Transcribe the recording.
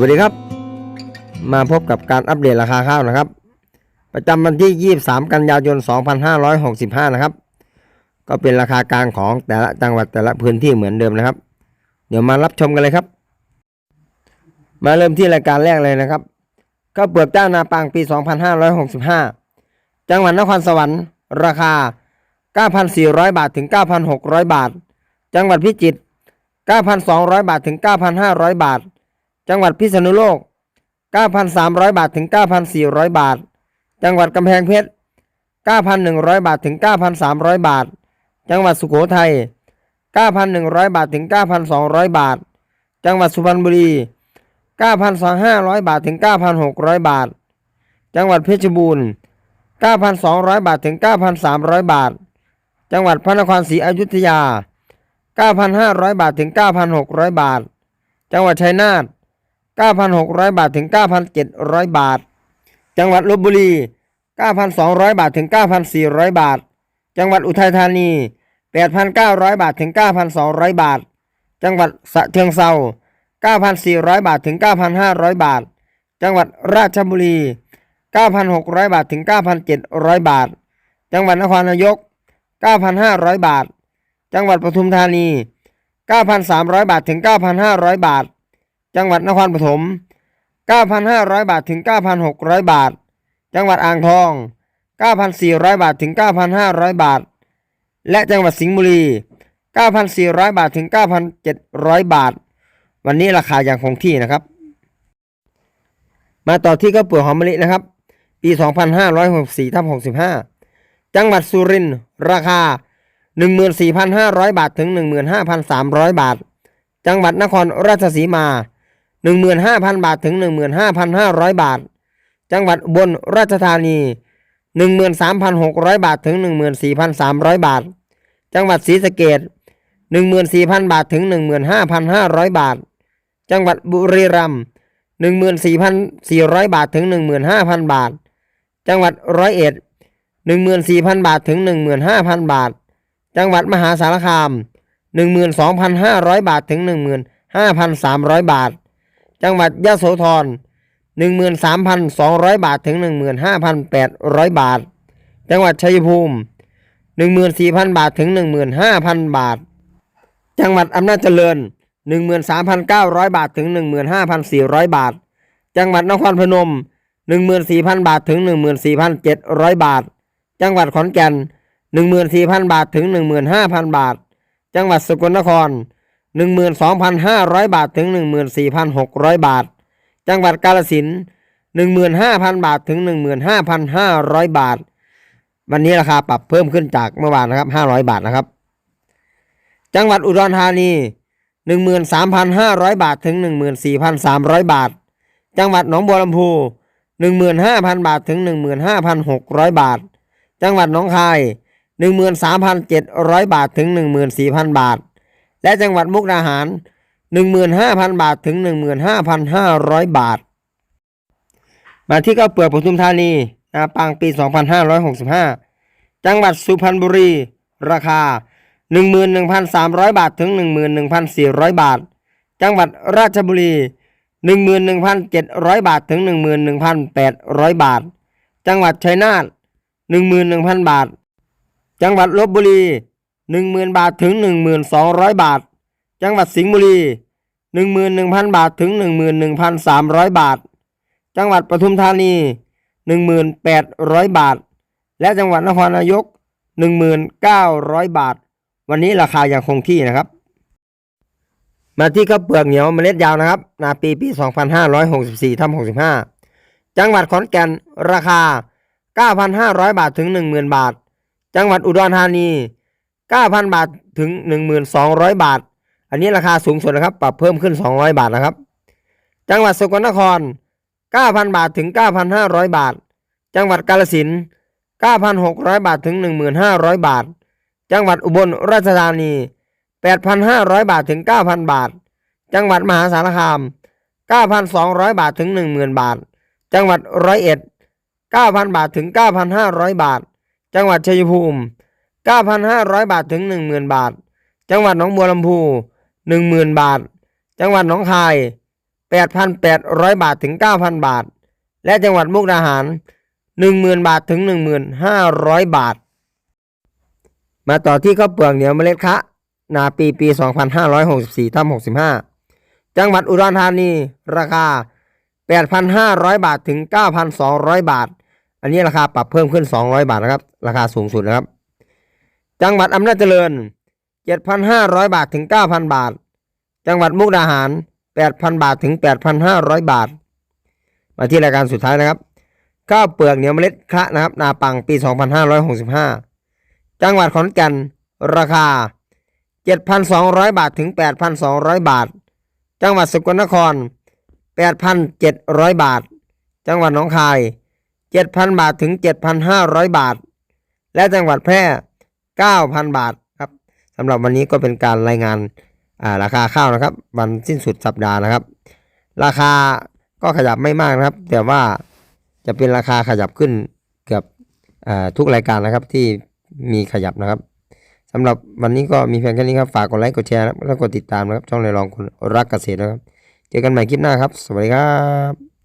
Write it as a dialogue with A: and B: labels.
A: วัสดีครับ มาพบกับการอัปเดตราคาข้าวนะครับ ประจำวันที่ 23 กันยายน 2565 นะครับ ก็เป็นราคากลางของแต่ละจังหวัดแต่ละพื้นที่เหมือนเดิมนะครับ เดี๋ยวมารับชมกันเลยครับ มาเริ่มที่รายการแรกเลยนะครับ ก็เปลือกเจ้านาปังปี 2565 จังหวัดนครสวรรค์ ราคา 9,400 บาทถึง 9,600 บาท จังหวัดพิจิตร 9,200 บาทถึง 9,500 บาท จังหวัดพิษณุโลก 9,300 บาทถึง 9,400 บาท จังหวัดกำแพงเพชร 9,100 บาทถึง 9,300 บาท จังหวัดสุโขทัย 9,100 บาทถึง 9,200 บาท จังหวัดสุพรรณบุรี 9,500 บาทถึง 9,600 บาท จังหวัดเพชรบูรณ์ 9,200 บาทถึง 9,300 บาท จังหวัดพระนครศรีอยุธยา 9,500 บาทถึง 9,600 บาท จังหวัดชัยนาท 9,600 บาทถึง 9,700 บาท จังหวัดลบบุรี 9,200 บาทถึง 9,400 บาท จังหวัดอุทัยธานี 8,900 บาทถึง 9,200 บาท จังหวัดสะเชิงเซา9,400 บาทถึง 9,500 บาท จังหวัดราชบุรี 9,600 บาทถึง 9,700 บาท จังหวัดนครนายก 9,500 บาท จังหวัดปทุมธานี 9,300 บาทถึง 9,500 บาท จังหวัดนครปฐม 9,500 บาทถึง 9,600 บาท จังหวัดอ่างทอง 9,400 บาทถึง 9,500 บาท และจังหวัดสิงห์บุรี 9,400 บาทถึง 9,700 บาท วันนี้ราคาอยังคงที่นะครับ มาต่อที่ข้าวเปลือกหอมมะลินะครับ ปี 2564ทับ65 จังหวัดสุรินทร์ราคา 14,500 บาทถึง 15,300 บาท จังหวัดนครราชสีมา 15,000 บาทถึง 15,500 บาท จังหวัดอุบนราชธานี 13,600 บาทถึง 14,300 บาท จังหวัดศรีสะเกษ14,000 บาทถึง 15,500 บาท จังหวัดบุรีรัมย์14,400 บาทถึง 15,000 บาท จังหวัดร้อยเอ็ด14,000 บาทถึง 15,000 บาท จังหวัดมหาสารคาม 12,500 บาทถึง 15,300 บาท จังหวัดยะโสธร 13,200 บาทถึง 15,800 บาท จังหวัดชัยภูมิ 14,000 บาทถึง 15,000 บาท จังหวัดอำนาจเจริญ 13,900 บาทถึง 15,400 บาท จังหวัดนครพนม 14,000 บาทถึง 14,700 บาท จังหวัดขอนแก่น 14,000 บาทถึง 15,000 บาท จังหวัดสกลนคร 12,500 บาทถึง 14,600 บาท จังหวัดกาฬสินธุ์15,000 บาทถึง 15,500 บาท วันนี้ราคาปรับเพิ่มขึ้นจากเมื่อวานนะครับ 500 บาทนะครับ จังหวัดอุดรธานี 13,500 บาทถึง 14,300 บาท จังหวัดหนองบัวลำพู15,000 บาทถึง 15,600 บาท จังหวัดหนองคาย 13,700 บาทถึง 14,000 บาท และจังหวัดมุกดาหาร 15,000 บาทถึง 15,500 บาท มาที่ข้าวเปลือกปทุมธานีนาปังปี 2565 จังหวัดสุพรรณบุรี ราคา 11,300 บาทถึง 11,400 บาท จังหวัดราชบุรี 11,700 บาทถึง 11,800 บาท จังหวัดชัยนาท11,000 บาท จังหวัดลบบุรี 10,000 บาทถึง 1,200 บาท จังหวัดสิงห์บุรี 11,000 บาทถึง 11,300 บาท จังหวัดปทุมธานี 1,800 บาท และจังหวัดนครนายก 1,900 บาท วันนี้ราคายังคงที่นะครับ มาที่ข้าวเปลือกเหนียวเมล็ดยาวนะครับ นาปีปี 2564ทับ65 จังหวัดขอนแก่นราคา 9,500 บาทถึง 10,000 บาท จังหวัดอุดรธานี 9,000 บาทถึง 1,200 บาท อันนี้ราคาสูงสุดนะครับ ปรับเพิ่มขึ้น 200 บาทนะครับ จังหวัดสกลนคร 9,000 บาทถึง 9,500 บาท จังหวัดกาฬสินธุ์9,600 บาทถึง 1,500 บาท จังหวัดอุบลราชธานี 8,500 บาทถึง 9,000 บาท จังหวัดมหาสารคาม 9,200 บาทถึง 10,000 บาท จังหวัดร้อยเอ็ด9,000 บาทถึง 9,500 บาท จังหวัดชัยภูมิ 9,500 บาทถึง 10,000 บาท จังหวัดหนองบัวลำพู 10,000 บาท จังหวัดหนองคาย 8,800 บาทถึง 9,000 บาท และจังหวัดมุกดาหาร 10,000 บาทถึง 1,500 บาท มาต่อที่ข้าวเปลือกเหนียวเมล็ดคะนาปีปี 2564ทับ65 จังหวัดอุดรธานี ราคา 8,500 บาทถึง 9,200 บาท อันนี้ราคาปรับเพิ่มขึ้น 200 บาทนะครับ ราคาสูงสุดนะครับ จังหวัดอำนาจเจริญ 7,500 บาทถึง 9,000 บาท จังหวัดมุกดาหาร 8,000 บาทถึง 8,500 บาท มาที่รายการสุดท้ายนะครับ ข้าวเปลือกเหนียวเมล็ดคะนะครับ นาปังปี 2565 จังหวัดขอนแก่นราคา 7,200 บาทถึง 8,200 บาท จังหวัดสกลนคร 8,700 บาท จังหวัดหนองคาย 7,000 บาทถึง 7,500 บาท และจังหวัดแพร่ 9,000 บาทครับสำหรับวันนี้ก็เป็นการรายงานาราคาข้าวนะครับ วันสิ้นสุดสัปดาห์นะครับ ราคาก็ขยับไม่มากนะครับ แต่ว่าจะเป็นราคาขยับขึ้นเกือบทุกรายการนะครับที่มีขยับนะครับสำหรับวันนี้ก็มีเพียงแค่นี้ครับ ฝากกดไลค์กดแชร์แล้วก็กดติดตามนะครับ ช่องในรองคนรักเกษตรนะครับ เจอกันใหม่คลิปหน้าครับ สวัสดีครับ